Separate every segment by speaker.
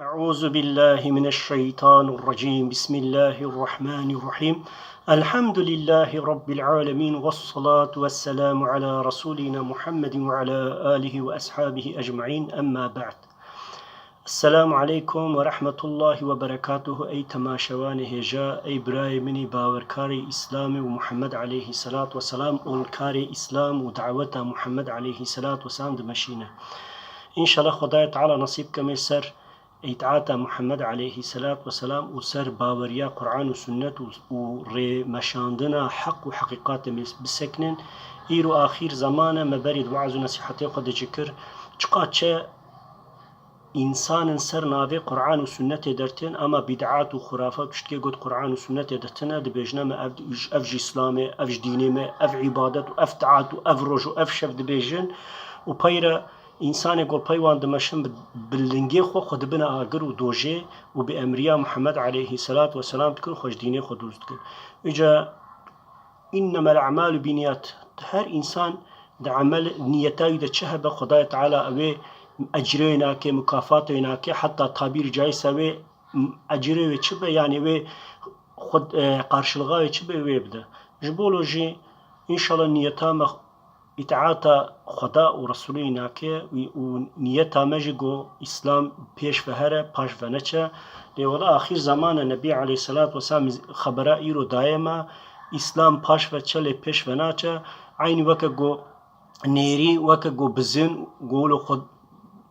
Speaker 1: أعوذ بالله من الشيطان الرجيم. بسم الله الرحمن الرحيم. الحمد لله رب العالمين والصلاة والسلام على رسولنا محمد وعلى آله وأصحابه أجمعين. أما بعد السلام عليكم ورحمة الله وبركاته. أي تماشوان هجا أي براي مني باوركاري إسلامي ومحمد عليه الصلاة والسلام والكاري إسلام ودعوة محمد عليه الصلاة والسلام دمشينا إن شاء الله خداي تعالى نصيب كمي سر. اطاعت محمد عليه الصلاة والسلام و سر باوریا قرآن و سنت و ری مشاندنا حق و حقیقات بسکنن ایرو آخر زمان مبرید وعظ و نصیحتی خود جکر چقا چه انسان سر ناوی قرآن و سنت درتن أما بدعات و خرافات پشتکی گوت قرآن و سنت درتن دبیجنا ما اف جی إسلام اف جی دینی ما اف عبادت و اف تعات و اف روج و اف شف دبیجن و پیرا ئینسانێک گۆڵپەیوان دەمەشم بلنگێ خۆ خۆ دبنە ئاگر و دۆژێ و بە ئەمریا محەممەد عليه سلات و سلام بکرد خۆشدینێ خۆ دروست کرد ئجا إنما الأعمال بنيات هر إنسان ده عمل نيتاوي ده چه به خدای تعالی اوه اجره ناکه مکافات ناکه حتی تعبیر جای سوه اجره و چه به یعنی و خود قارشلغای چه به وی بده جبولوجی ان شاء الله نیتا اطاعت خدا و رسولی ناکه و نیتا مجگو اسلام پیش فهره پاش فنچه لیولا آخر زمان نبی علیه الصلاة والسلام خبره ایرو دایما اسلام پاش فچه پیش فناچه عین وکه گو نيري وكا جو بزن قولو خد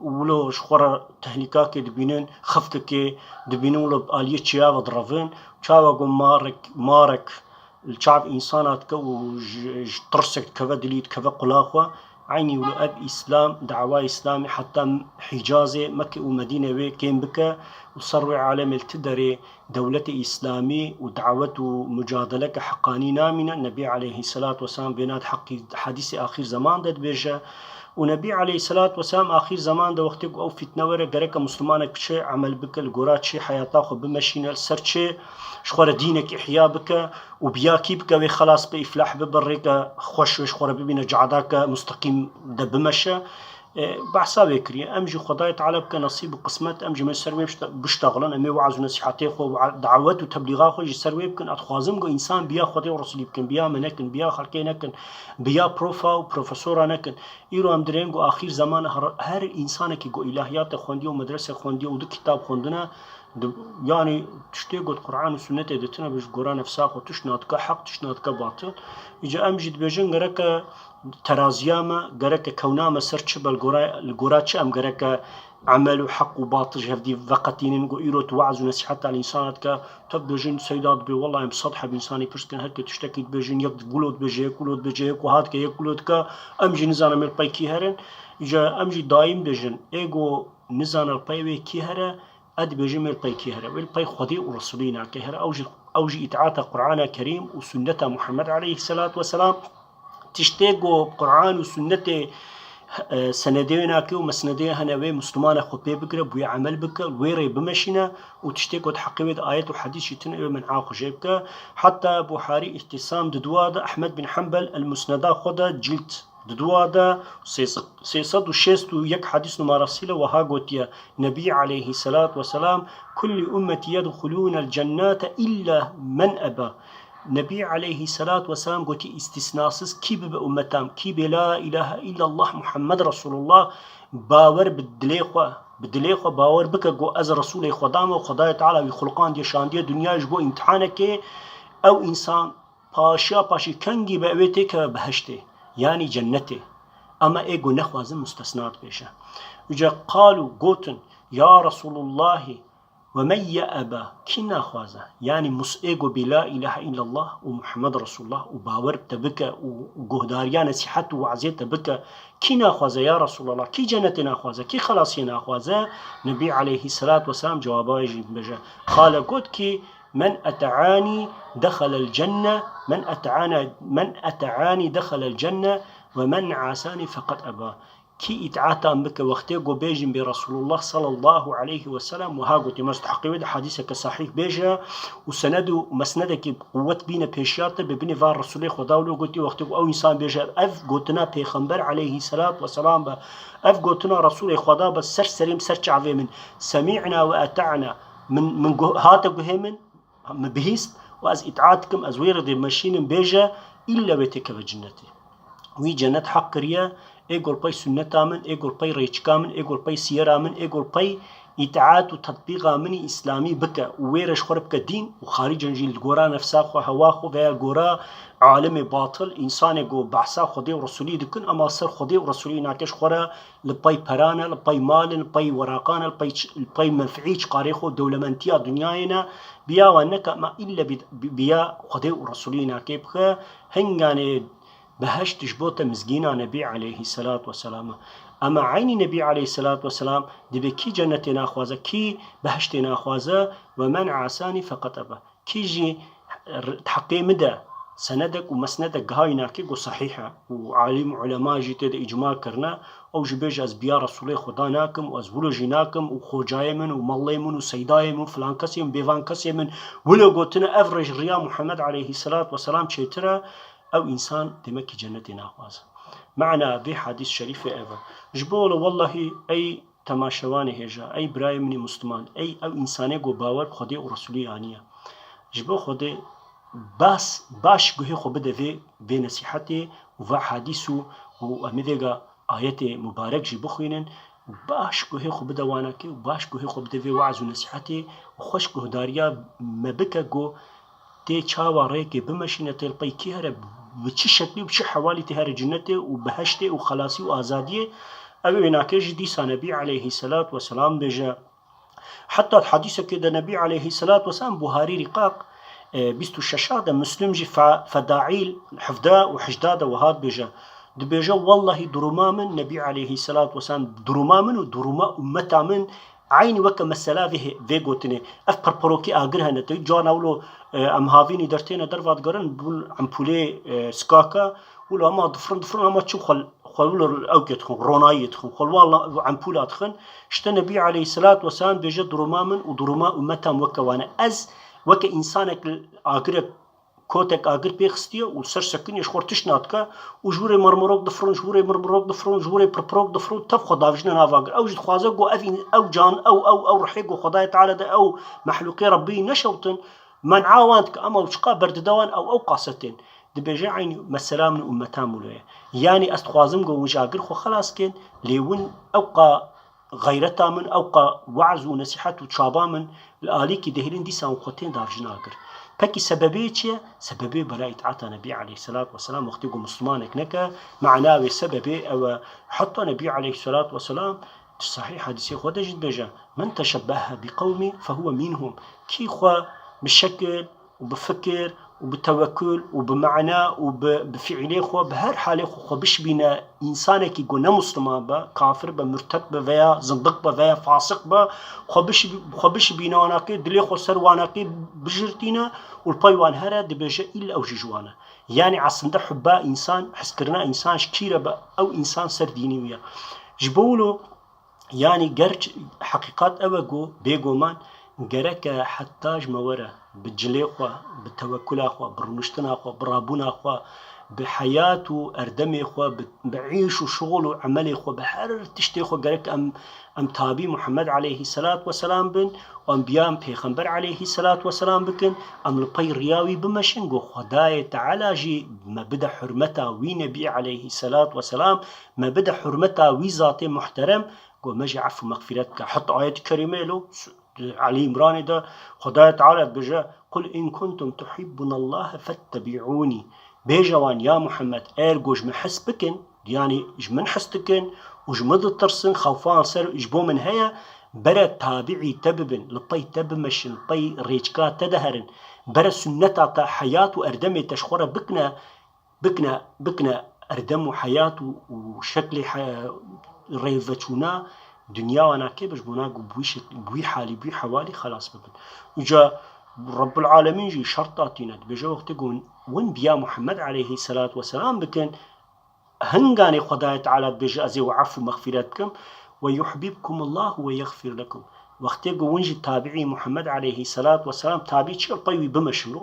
Speaker 1: ولو شخورا تهليكا كي دبينين خفت كي دبينين ولو بآلية تشياغ ضرفين تشاوغ مارك مارك الشعب إنسانات كو ترسك كذا دليت كذا قلاخوا عيني ولو أب إسلام دعوة إسلامي حتى حجازة مكة ومدينة وي كين بك وصروي عالم التدري دولة إسلامي ودعوة ومجادلة حقاني نامنا النبي عليه الصلاة والسلام بينات حق حديث آخر زمان داد بيجا. و نبی علیه صلات و سلام آخر زمان ده وقتی او فتنه وره گرک مسلمانه کچه عمل بکل گورا چه حیاتا خو بمشینل سر چه شخوره دینك احیا بکه و بیا کی بکه وی خلاص به افلاح ببره که خوش وی شخوره ببینه جعداکه مستقیم ده بمشه. بحثا بكري امجي خدای تعالی بك نصيب قسمت امجي من سروي بشتغلن امي وعظ نصيحتي خو دعوت و تبلیغا خو سروي بكن اتخوازم گو انسان بیا خدای رسول بكن بیا منكن بیا خلقي نكن بیا پروفا و پروفسورا نكن ایرو ام درين گو اخر زمان هر, هر انسان کی گو الهیات خوندی و مدرسه خوندی و دو کتاب خوندنه يعني تشتي قد قرآن وسنة دتنا بيش قرآن نفساق وتشنات كحق تشنات كباطل إجا أمجد غرك ترازياما غرك كوناما سرچ بالغورا چه أم غرك عمل وحق وباطل هفدي فقطين نقول إيرو توعز ونصيحة على الإنسان كا تب بيجن سيدات بي والله ام صدحة بإنساني برسكن هكا تشتكي بيجن يك يك قولود بيجي يك وهاد كا يك قولود كا أمجي نزانا مل باي هرن إجا أمجي دايم بيجن إيغو نزانا الباي كي هرن اد بيجي ميل باي كي هرا باي خدي ورسولينا كهرا اوجي اوجي اتعاتا قرآن كريم وسنة محمد عليه الصلاة والسلام تشتيقو قرآن وسنة سندينا كي ومسندين هنا وي مسلمان خو بي بكره بوي عمل بك ويري بمشينا وتشتيك تحقيق آيات وحديث شتن من عاق جيبك حتى بخاري اهتسام ددواد أحمد بن حنبل المسندا خدا جلد ددوادا سيصد وشيست يك حديث مراسيل وها قوتيا نبي عليه الصلاة والسلام كل أمتي يدخلون الجنة إلا من أبى نبي عليه الصلاة والسلام قوتي استثناسس كي بأمتام كي لا إله إلا الله محمد رسول الله باور بالدليخوة بدليخوة باور بك قو أز رسول خدامه وخدايا تعالى وخلقان دي شان دي دنيا جبو امتحانك أو إنسان پاشا پاشی کنگی به اوی که بهشته يعني جنته أما إيجو نخوازن مستثنات بيشا وجا قالوا قوتن يا رسول الله ومن يأبى كنا خوازا يعني مس إيجو بلا إله إلا الله ومحمد رسول الله وباور تبكى وجهداريا نصيحته وعزيته بك كنا خوازا يا رسول الله كي جنتنا خوازا كي خلاصينا خوازا نبي عليه الصلاة والسلام جوابا يجي بجا قال قلت كي من أتعاني دخل الجنة من أتعانى من أتعاني دخل الجنة ومن عاساني فقد أبى. كي إتعاتا بك وقتي قو بيجن برسول الله صلى الله عليه وسلم وها قلت مستحقي ود حديثك صحيح بيجا وسند مسندك قوة بين بيشيات ببني فار رسول خدا ولو قلت وقتي أو إنسان بيجا. أف قلتنا بيخنبر عليه الصلاة والسلام با. أف قلتنا رسول خدا بس سر سريم سر شعفي من. سمعنا وأتعنا من من هاتا قهيمن بهيست. وأز إتعاتكم أز ويرد ماشين بيجا إلا بيتك بجنتي وي جنت حق ريا ايجول باي سنة من ايجول باي ريشكا من ايجول باي سيرا من ايجول باي إتعاد وتطبيق من إسلامي بك ويرش خرب كدين وخارج جيل الجورا نفسا خو هوا خو في الجورا عالم باطل إنسان جو بحثا خدي ورسولي دكن. أما صر خدي ورسولي ناكش خورا لباي برانا لباي مال لباي وراقانا لباي لباي منفعيش قاريخو دولمنتيا دنيانا بيا وانك ما إلا بيا خدي ورسولي ناكيبخ هنغاني بهشتش بوتا مزجينا نبي عليه الصلاة والسلام أما عين نبي عليه الصلاة والسلام دبي كي جنة ناخوازة؟ كي بهشت ناخوازة؟ ومن عساني فقط أبا. كي جي تحقي مدى سندك ومسندك هاي ناكي صحيحة وعالم علماء جي تد إجماع كرنا أو جبيج أز بيا رسولي خدا ناكم وأز ولو جناكم وخوجاي من ومالي من وسيداي من فلان كسي من بيفان كسي من. ولو قلتنا أفرج ريا محمد عليه الصلاة والسلام شيترا أو إنسان دمك جنة ناخواز معنى في حديث شريف إيفا. جبول والله أي تماشواني هجا أي براي مني مسلمان أي أو إنساني جو باور خدي ورسولي آنية جبو خدي باس باش گوهی خو بده في في نصيحتي و حديثو و امدغا آيات مبارك جي بخوينن باش گوهی خو بده وانكي و باش گوهی خو بده في وعظ و نصيحتي و خوش گهداريا مبكا جو تي چاوا ريكي بمشينة تلقي كي هرب بچه شکلی و بچه حوالی تهر جنته و بهشته و خلاصی و آزادیه أو ناکج دیسا نبی علیه الصلاة والسلام بجا. حتى الحديث كده نبي عليه الصلاة والسلام بهاري رقاق بيستو الششادة مسلم جي فداعيل حفدا وحجدادة وهاد بجا. دبيجا والله درما من نبي عليه الصلاة والسلام درما من ودرما أمتا من عینی وەکە مەسەلا vê gotinê ev perporokî agir hene te cana wilo em havînî dertêne dervat gerin bûn empulê skaka wilo ama difrin difrin ama çi xwe xwe ew dixin ronayê dixin xwe wala empûla dixin işte nebî aleyhissalat weselam bêje duruma min û duruma ummetan weke wane ez weke însanek كوتك اگر بيخستيه وسر سكن يشخور تشناتكا وجوري مرمروك دفرون جوري مرمروك جوري بربروك دفرون تف خدا فيجنا نافاقر أو جد خوازق أو افين أو جان أو أو أو رحيق خداي تعالى دا أو محلوقي ربي نشوتن من عاوانتك اما وشقا برد دوان أو أو قاستين دبيجي عيني مسلام من امتان مولوية يعني استخوازم قو وجاقر خو خلاص كين ليون اوقا غيرتا من اوقا وعز ونصيحة وشابا من الالي كي دهلين دي سان خوتين دارجنا اقر پکی سببی چیه سببی برای اطاعت نبی علیه الصلاة والسلام وقتی گو مسلمانك نکه معناه سببی أو حتى نبی علیه الصلاة والسلام صحيح حديثي خو دجد بجا. من تشبه بقومي فهو منهم. كي خو بشكل وبفكر وبتوكل وبمعنى وبفعله خو بهر حاله خو خو بش بينا انسانك يقول مسلمان با كافر با مرتد با ويا زندق با ويا فاسق با خو بش خو بش بينا وناكي دلي خو سر وناكي بجرتينا والبايوان هرا دبجا إلا أو جوانا يعني عصند حبا إنسان حسكرنا إنسان شكيرة با أو إنسان سر ديني ويا. جبولو يعني قرج حقيقات اوغو بيغومان قرك حتاج مورا بجلي خوا بتوكل خوا برمشتنا خوا برابونا خوا بحياة أردمي خوا بعيش وشغل وعملي خوا بحر تشتي خوا قالك أم أم تابي محمد عليه الصلاة والسلام بن وأنبياء بيغمبر عليه الصلاة والسلام بكن أم لبي رياوي بمشن جو خداي تعالى جي ما بدا حرمتا وي نبي عليه الصلاة والسلام ما بدا حرمتا وي ذاتي محترم جو مجي عفو مغفرتك حط آيات كريمة له علي عمران ده خدای تعالى بجا قل إن كنتم تحبون الله فاتبعوني. بيجوان يا محمد ارجوج من حسبكن يعني من حسبكن وجمد الترسن خوفان سر اجبو من هيا؟ برا تابعي تببن لطي تبمشن لطي ريجكا تدهرن. برا سنتا تا حياة وأردمي تشخورة بكنا بكنا بكنا أردم وحياة وشكل ريفتشونا دنیا وأنا كيفش بناق بويش بوي حالي بوي حوالي خلاص ببن. وجا رب العالمين جي شرطاتنا بجا وقت يقول وين بيا محمد عليه الصلاة والسلام بكن هنگاني خدای تعالى بيجي ازي وعفو مغفرتكم ويحببكم الله ويغفر لكم وقتی گونجی تابعی محمد عليه الصلاة والسلام تابعی چه طيوي بمشن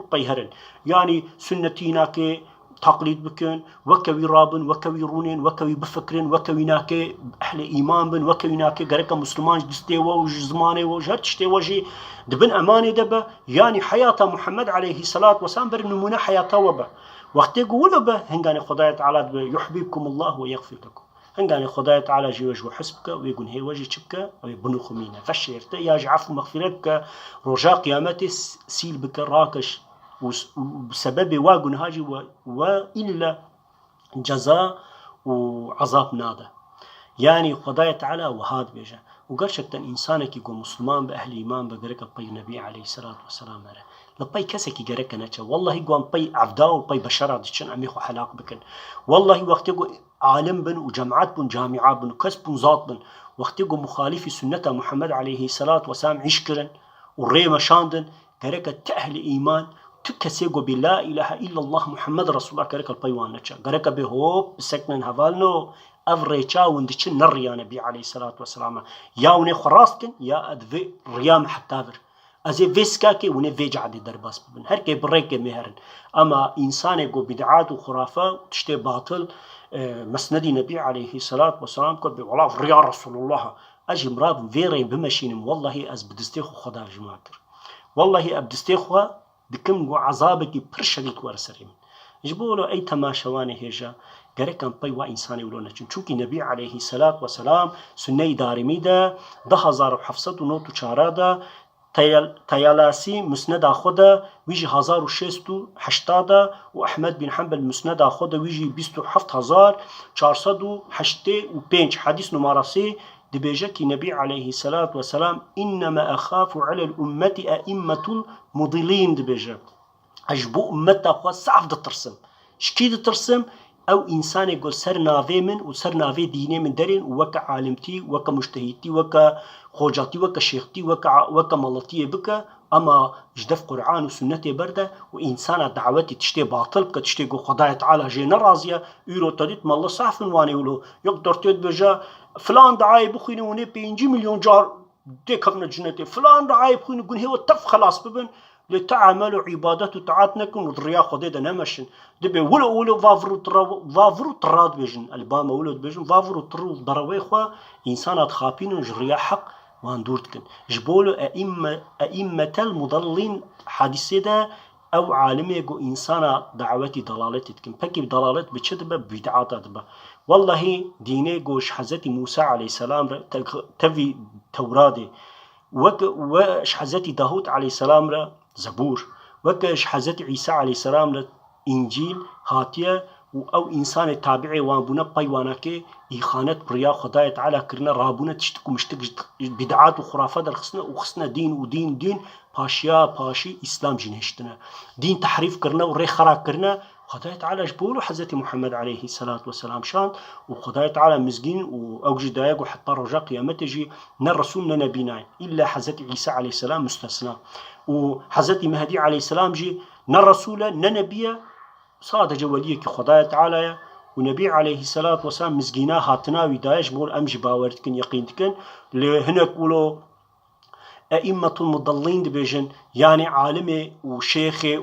Speaker 1: يعني سنتينا كي تقليد بكن وكوي رابن وكوي رونين وكوي بفكرن وكوي ناكي أهل إيمان بن وكوي ناكي غريكا مسلمان دستي وج زماني وج هرتشتي وجي دبن أماني دبا يعني حياة محمد عليه الصلاة والسلام بر نمونا حياة وبا. وقتی قولوا به هنگاني خدای تعالى يحببكم الله ويغفر لكم هنگاني خدای تعالى جي وجه حسبك ويقول هي وجه چبك ويبنو خمينة فشيرت يا عفو مغفرتك رجاء قيامتي سيل بك راكش وبسبب واجن هاجي وإلا جزاء وعذاب نادا يعني خدای تعالى وهاد بيجا وقرشتا إنسانك يقول مسلمان بأهل إيمان بقرك الطي نبي عليه الصلاة والسلام مره لبي كسكي قرك نتشا والله قوان طي عفدا وطي بشرة دشن أميخو حلاق بكن. والله وقت يقول عالم بن وجامعات بن جامعات بن كسب بن ذات بن. وقت يقول مخالف سنة محمد عليه الصلاة والسلام عشكرا وريما شاندن. قرك تأهل إيمان تكسيغو بلا إله إلا الله محمد رسول الله. قرك بهوب بسكنن هفالنو افريتشا وندشن نر نبي عليه الصلاة والسلام. يا وني خراستن يا أدفي ريام حتافر. أزي فيسكاكي وني فيج عدي درباس ببن. كي بريك مهرن. أما انسان جو بدعات وخرافة تشتي باطل آه، مسندي نبي عليه الصلاة والسلام كو والله ريا رسول الله. أجي مراب فيرين بمشين والله أز بدستيخو خدا دکم گو عذابێکی پڕ شەریک وەرسەرین ji bo lo ey temaşewanê hêja gerekan pey wa însanê lo neçin çûkî nebî aleyhî selat ve selam sunney darimî de çara de تيالاسي مسندا خدا ويجي هزار وشستو حشتادا وأحمد بن حنبل مسندا خدا ويجي بيستو حفت هزار چارسد و حشته و پنج. حديث نمارسي دبيجك نبي عليه الصلاة والسلام إنما أخاف على الأمة أئمة المضلين دبيجك أجبو أمتا خوا صعف دترسم شكي دترسم ئەو ئینسانێک گۆ سەر ناوێ من و سەر ناوێ دینێ من دەرێن وەکە عالمتی وەکە مشتهیتی وەکە خۆجاتی وەکە شێختی وەکە مەڵەتیە بکە ئەما ژدەف قورآان و سنتێ بەردە و ئینسانە دعوەتی تشتێ باتڵ بکە تشتێک و خدایەت عالا ژێ نەڕازیە ئیرۆتەدیت مەڵە سافن وانێ ولۆ یەک دەرتێت بێژە فلان دعای بخوێنە ونێ 5 میلیۆن جار دێکەفنە جنێتێ فلان دعای بخوێن گون هێوە تەف خلاص ببن لتعملوا عبادات وطاعات نكن وضريا خديدا نمشن دبي ولو ولو فافرو ترا فافرو تراد بيجن الباما ولو بيجن فافرو ترو ضروي خوا انسانات خابين جريا حق وان دورتكن جبولو ائمه ائمه المضلين حادثه ده او عالمي جو انسانا دعوتي ضلالتي تكن بكي ضلالت بتشدبه بدعات دبه والله ديني جوش حزتي موسى عليه السلام تفي تورادي وش حزتي داود عليه السلام زبور وەکەش حەزەت عیسا علی سەسلام لە ئینجیل هاتیە و ئەو ئینسانی تابعێ وانبوونە پەیوانەکە ئیخانەت پریا خدایەت علاکردە ڕابوونە تشت و مشتک بدعات و خرافە دەرخستنە و خستنە دین و دین دین پاشیا پاشی ئیسلام ژینهشتنە دین تحریفکردنە و ڕێ خراکردنە خدای تعالى جبولو حضرت محمد عليه الصلاة والسلام شان وخدای تعالى مزجين وأوجي دايق وحتى رجاء قيامته جي نرسول نبينا إلا حضرت عيسى عليه السلام مستثنى. وحضرت مهدي عليه السلام جي نرسول ننبيا صاد جولية خدای تعالى ونبي عليه الصلاة والسلام مزجينا هاتنا ودايش بول أمجي باورتكن يقينتكن لهناك ولو أئمة المضلين دبيجن يعني عالمي وشيخي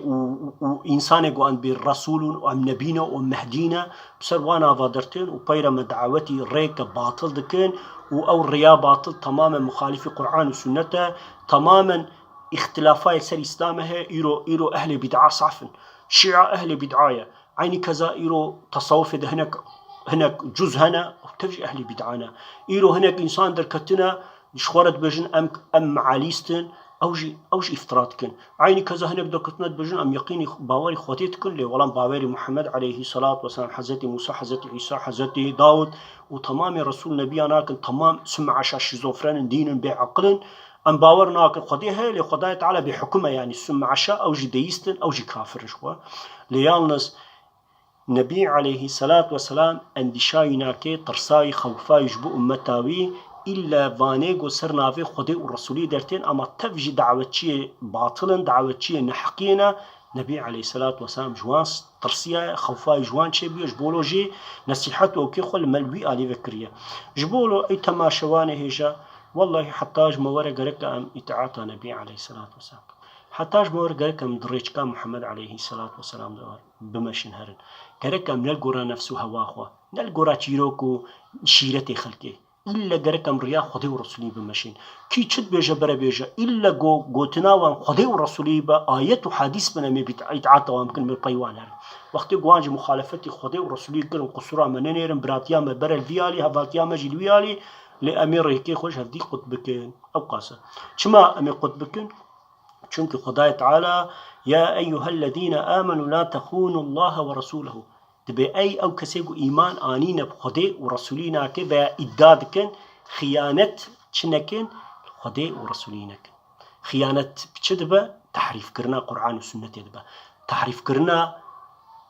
Speaker 1: وإنساني قوان بالرسول وأم نبينا ومهدينا بسر وأنا فادرتين وبيرا مدعوتي ريك باطل دكين أو الريا باطل تماما مخالف قرآن وسنته تماما اختلافات سر إسلامها إيرو إيرو أهل بدعة صعفن شيعة أهل بدعاية عيني كذا إيرو تصوف هناك هناك جزء هنا تفجي أهل بدعانا إيرو هناك إنسان دركتنا شخورت بجن ام ام معاليستن اوجي اوجي افتراض كن عيني كذا هنك دكتنا بجن ام يقيني باوري خوتيت كن لي ولان باوري محمد عليه الصلاة والسلام حزتي موسى حزتي عيسى حزتي داود وتمام رسول نبي أنا كن تمام سمع عشا شيزوفرين دين بعقل ام باور ناكن خدي هي لي خداي تعالى بحكمه يعني سمع عشا اوجي ديستن اوجي كافر شو ليالنس نبي عليه الصلاة والسلام اندشاي ناكي ترساي خوفاي يجبو امتاوي إلا فانيغو سرنافي خدي ورسولي درتين أما تفجي دعوتشي باطلا دعوتشي نحقينا نبي عليه الصلاة والسلام جوان ترسيا خوفا جوان چه بيش بولو جي نصيحت وكي خل ملوي علي فكرية. جبولو أي تماشوانه هجا والله حتاج مورا قرق أم اتعاطى نبي عليه الصلاة والسلام. حتاج مورا قرق أم دريج محمد عليه الصلاة والسلام دوار بمشن هرن قرق أم نلقورا نفسه هواخوا نلقورا تيروكو شيرتي خلقه إلا قركم ريا خدي ورسولي بمشين. كي تشد بيجا برا بيجا. إلا جو جوتناوان خدي ورسولي با آيات وحديث بنا مي بيتعاطى وامكن بالبيوان هر وقت جوانج مخالفتي خدي ورسولي كلهم قصورا منيرن براتيا ما برا الفيالي هفالتيا ما جلويالي لأمير هيك خوش هفدي قطبكن أو قاسة شما أمي قطبكن چونك خداي تعالى يا أيها الذين آمنوا لا تخونوا الله ورسوله. دبي أي أو كسيجو إيمان آنين بخده ورسولينا كي بيا إداد خيانة چنكن خده ورسولينك خيانة بچه تحريف كرنا قرآن وسنة دبا تحريف كرنا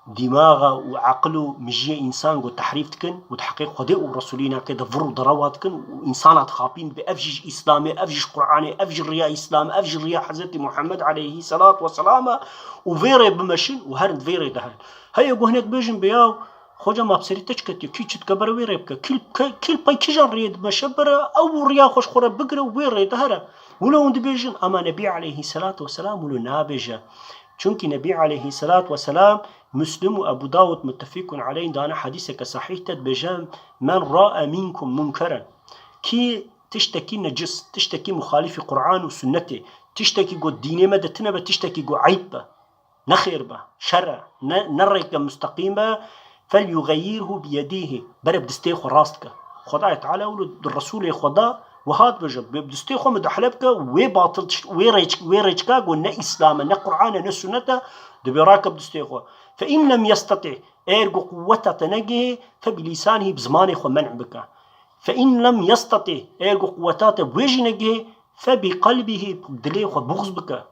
Speaker 1: دماغه وعقله مجيه إنسان جو تحريف تكن وتحقيق خده ورسولينا كده فرو ضروات كن وإنسانات خابين بأفجج إسلامي أفجج قرآني أفجج رياء إسلام أفجج رياء حضرت محمد عليه الصلاة والسلام وفيري بمشن وهرد فيري دهن هيا هناك بيجن بياو خوجا ما بسري تشكت كي تكبر ويري بك. كل كل باي كيجان ريد مشبرة أو رياء خوش خورا بقرة ويري دهرة ولو اند بيجن أما نبي عليه الصلاة والسلام ولو نابجة. چونك نبي عليه الصلاة والسلام مسلم وأبو داود متفق عليه دانا حديثك صحيح تدبجان من رأى منكم منكرا كي تشتكي نجس تشتكي مخالف قرآن وسنته تشتكي قد ديني مدى تنبى تشتكي قد عيب نخير به. شرع نريك مستقيمة فليغيره بيديه برب دستيخ راستك خدای تعالى ولد الرسول خدا وهاد بجد بدستي خو مدحلبك وي باطل وي ريج وي ريجكا قلنا اسلام نا قرآن نا سنه دبي راكب دستي خو. فإن لم يستطع ايرجو قوته تنجه فبلسانه بزمان خو منع بك فإن لم يستطع ايرجو قوته بوجه نجه فبقلبه بدلي خو بغض بك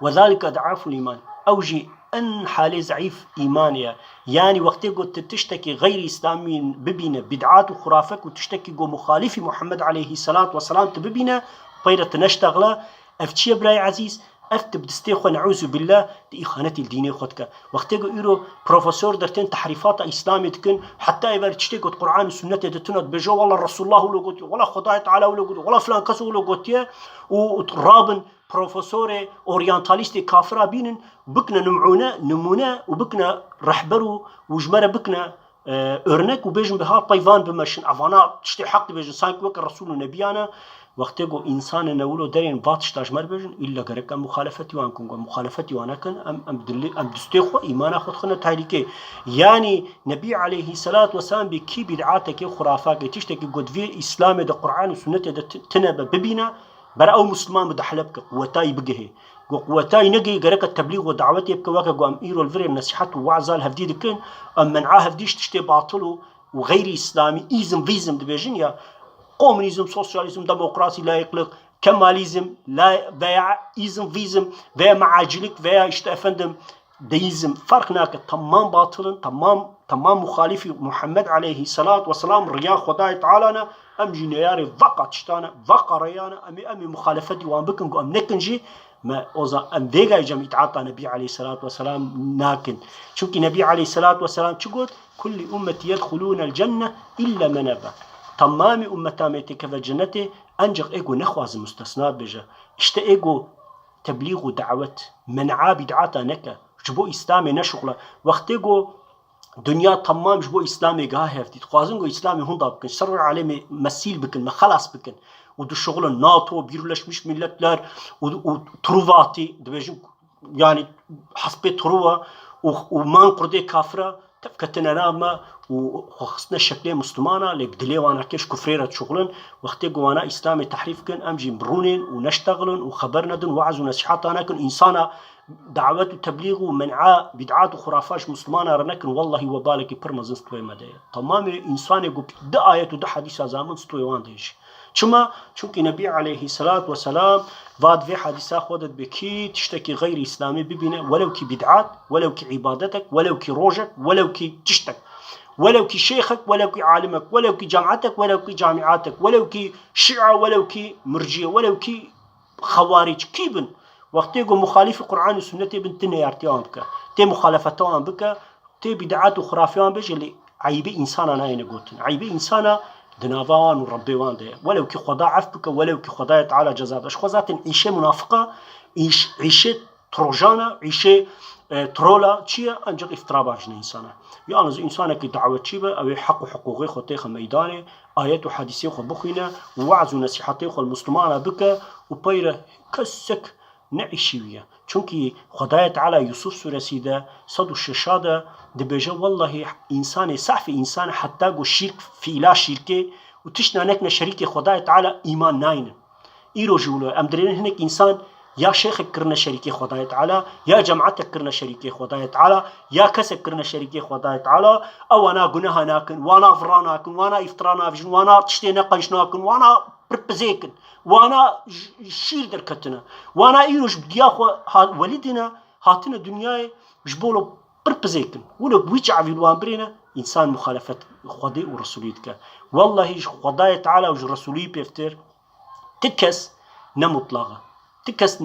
Speaker 1: وذلك ضعف الإيمان. أوجي أن حالي ضعيف ايمانيا يعني وقت قلت تشتكي غير اسلامي ببينه بدعات وخرافات وتشتكي جو مخالف محمد عليه الصلاة والسلام تبينه بيرة نشتغله افتشي براي عزيز افت بدستي خو نعوذ بالله دي خانتي الديني خدك وقت إيرو بروفيسور درتين تحريفات إسلامي تكن حتى ايبر تشتي قلت قران وسنه دتنت بجو والله رسول الله ولو قلت ولا خداي تعالى ولو قلت ولا فلان كسو ولو قلت ورابن بروفيسور أورينتاليستي كافرا بينن بكنا نمعونه نمونه وبكنا رحبرو وجمرة بكنا örnek و bêjin biha peyvan bimeşin evana tiştê heq dibêjin sanki wek Resulû nebiyana وقتی گو انسان نولو درین باتش تاجمر بجن الا گرک ام مخالفتی وان کن. مخالفتی وان کن. ام دلی ام دستی خو ایمان خود خونه تحریکه یعنی نبی علیه الصلاة والسلام به کی بدعات کی خرافات کی تشت کی گودوی اسلام د قرآن و سنت د تنب ببینا بر أو مسلمان بده حلب قوتای بگه گو قوتای نگی گرک تبلیغ و دعوت یبک وک گو ام ایرو الفر نصیحت و وعظال هفدی دکن ام منعه هفدیش تشتی باطل و غیر اسلامی ایزم ویزم دبیجن یا komünizm, sosyalizm, demokrasi, layıklık, kemalizm, lay veya izm, vizm veya maacilik veya işte efendim deizm. Fark ne kadar tamam batılın tamam tamam muhalifi Muhammed aleyhissalatu vesselam riya Hudayi Teala'na em jineyari vaka çitana vaka rayana em em muhalefet divan bıkın em nekinci ما أوزا أم ديجا يجمع يتعاطى النبي عليه الصلاة والسلام ناكن شو النبي عليه الصلاة والسلام شو قلت كل أمة يدخلون الجنة إلا من أبى تمام امتا میتکه و جنته انجق ايجو نخواز مستثنات بجا اشتا ايجو تبليغ ودعوت منعا بدعاتا نكا جبو اسلامي نشغله وقت ايجو دنیا تمام جبو اسلامي گاه هفتی خوازن گو اسلامي هندا بکن شر العالمي مسيل بکن خلاص بکن. و دو شغل ناتو Birleşmiş Milletler و, و تروفاتي دبيجو يعني حسب تروا ومان قردي كافرة تفكتنا نامه وخصنا شكل مسلمانا لك دليوانا كيش كفريرة شغلن. وقت جوانا إسلام تحريف كن أمجي برونين ونشتغلن وخبرنا دن وعز ونصيحاتنا كن. إنسانا دعوة وتبليغ ومنع بدعات وخرافات مسلمانا رنكن والله وبالك برمزن ستوي مدايا تمام إنسان يقول ده آية وده حديث زمان ستوي وان ديش چما چونکی نبی علیه الصلاة والسلام واد في حديثة خودت بكي تشتكي غير إسلامي ببينه ولو كي بدعات ولو كي عبادتك ولو كي روجك ولو كي تشتك ولو كي شيخك ولو كي عالمك ولو كي جامعتك ولو كي جامعاتك ولو كي شيعة ولو كي مرجية ولو كي خوارج كيبن وقتی گو مخالف قرآن و سنت بن تنه یارتیان بکه تی مخالفتان بکه تی بدعات و خرافیان بجه لی عیب انسان ناینه گوتن عیب انسان دنافان و ربيوان ده. ولو كي خدا عفبك ولو كي خدا تعالى جزاء اش خذات عيشه منافقه. عيش عيشه تروجانا عيشه ترولا. چیه؟ انجق افترا باجنه انسانه. یعنی انسانه که دعوت چی به؟ أو حق و حقوقی خود تیخ میدانه. آیت و حدیثی خود بخوینه. وعظ و نصیحتی خود المسلمانه بکه. و پیره کسک نعيشيوية چونكي خدايا تعالى يوسف سورة ده صد الششادة دبجة والله إنسان سعف إنسان حتى قو شرك في لا شركة وتشنا نكنا شريك خدايا تعالى إيمان ناين إيرو جولو أم درين هناك إنسان يا شيخ كرنا شريكي خدايا تعالى يا جماعتك كرنا شريكي خدايا تعالى يا كسب كرنا شريكي خدايا تعالى أو أنا جناها ناكن وأنا فراناكن وأنا افتراناكن وأنا تشتي نقشناكن وأنا بربزيكن وأنا شير دركتنا وأنا ايروش بديا خو ولدنا هاتنا دنياي جبولو بربزيكن ولا بويش عفي الوان برينا انسان مخالفة خدي ورسوليتك والله خدايا تعالى وج رسولي بيفتر تكس نمطلقه تكس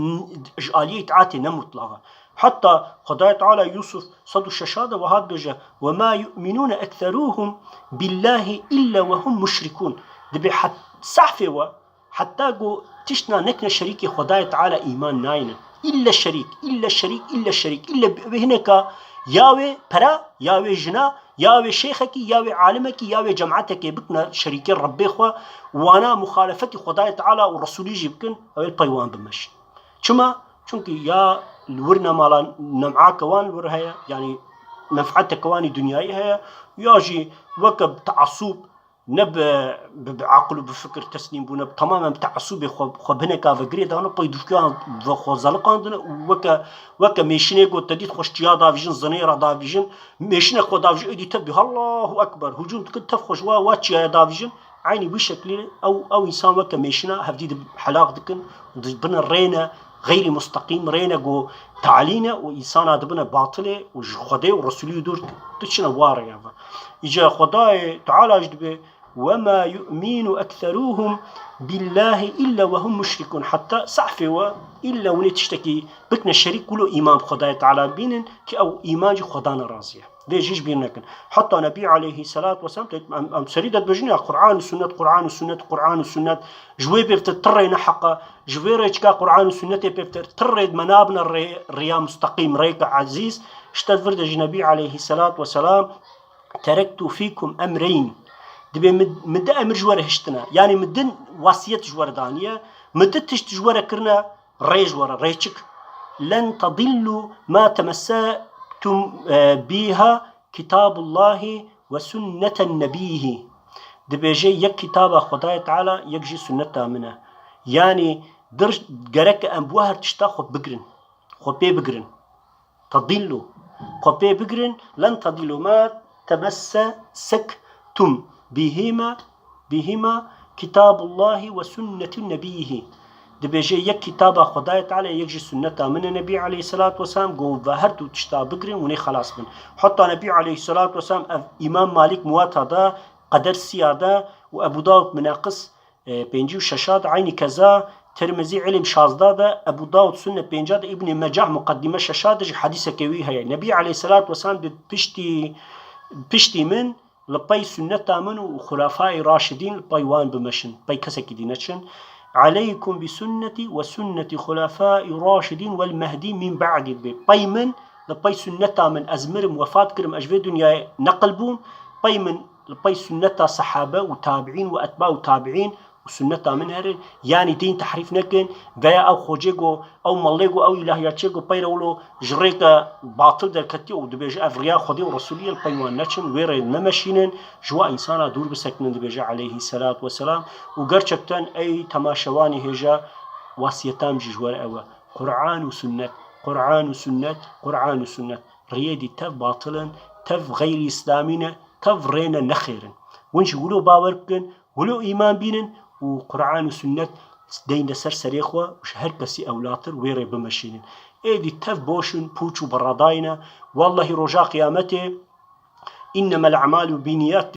Speaker 1: آلية عاتي نمطلقة حتى خدايا تعالى يوسف صدو الششادة وهاد بجا وما يؤمنون أكثرهم بالله إلا وهم مشركون دبي حتى سعفة حتى جو تشنا نكنا شريك خدايا تعالى إيمان ناينا إلا الشريك إلا الشريك إلا الشريك إلا بهنك ياوي برا ياوي جنا ياوي ياوي عالمك ياوي جماعتك بكنا شريكين ربي خوا. وأنا مخالفتي خدايا تعالى ورسولي جيبكن أو البيوان بمش چما؟ چونك يا الورنا مالا نمعا كوان الور هيا يعني منفعتك كواني دنياي هيا. ياجي وكب تعصب نب بعقل وبفكر تسليم بو نب تماما بتعصب خو بنكا فغري دانا باي دوكا خو زلقان وكا وكا ميشني قو تديت خوش تيا دافيجن زنيرا دافيجن ميشني خو دافيجن ادي تبي الله اكبر هجوم تكن تفخش وا واتشيا دافيجن عيني بشكل أو أو انسان وكا ميشنا هفديد حلاق دكن بن الرينا غير مستقيم رينا جو تعلينا وإنسان هذا بنا باطلة وخدي ورسولي دور تشنا وارا يعني إجا خداي تعالى جدبه وما يؤمن أكثرهم بالله إلا وهم مشركون. حتى صعفة إلا ونتشتكي بكنا الشريك كله إيمان خداي تعالى بينن كي أو إيمان خدانا راضية جيش بينكن حتى نبي عليه الصلاة والسلام أم سريدة بجنيا قرآن والسنة قرآن والسنة قرآن والسنة جوي بيفت ترينا حقا جوي ريتشكا قرآن والسنة بيفت تريد منابنا الريا مستقيم ريك عزيز اشتد فرد النبي عليه الصلاة والسلام تركت فيكم أمرين. دبي مد أمر جوار هشتنا يعني مدن وصية جوار دانية مد تشت جوار كرنا ري جوار ريتشك لن تضلوا ما تمسكتم بها كتاب الله وسنة نبيه دبيجي يك كتاب خداي تعالى يكجي سنة منه يعني درج جرك أم بوهر تشتا خو بقرن خو بي بقرن تضلوا خو بي بقرن لن تضلوا ما تمسكتم بهما بهما كتاب الله وسنة نبيه دبيجي يك كتاب خداي تعالى يجي سنة من النبي عليه الصلاة والسلام قوم ظهرت تشتا بقرن وني خلاص من حتى النبي عليه الصلاة والسلام إمام مالك موات هذا قدر سيادة وأبو داود مناقص بينجي وششاد عيني كذا ترمزي علم شازدادا أبو داود سنة بينجاد ابن مجاح مقدمة ششاد حديثة كوي هي النبي عليه الصلاة والسلام بشتي بشتي من لبي سنة من وخلفاء راشدين لبي وان بمشن بي كسك دينتشن عليكم بسنتي وسنة خلفاء راشدين والمهدي من بعد بي من لبي سنة من أزمر وفاة كرم أجفي دنيا نقلبون بي من لبي سنة صحابة وتابعين وأتباع وتابعين وسنة من هرين يعني دين تحريف نكن غيا أو خوجيغو أو ماليغو أو إلهياتشيغو بيرولو جريكا باطل در كتي أو دبيج أفريا خدي ورسولية البيوان نتشن ويري نمشينن جوا إنسانا دور بسكنن دبيج عليه الصلاة والسلام. وقرشبتن أي تماشواني هجا واسيتام جيجوار أوا. قرآن وسنة قرآن وسنة قرآن وسنة ريدي تف باطلا تف غير إسلامنا تف رينا نخيرن. ونش ولو باور بكن ولو إيمان بينن وقرآن وسنة دين سر سريخوا وش هر كسي أولاتر ويري بمشينين. ايدي تف بوشن بوچو براداينا والله رجا قيامته إنما الأعمال بنيات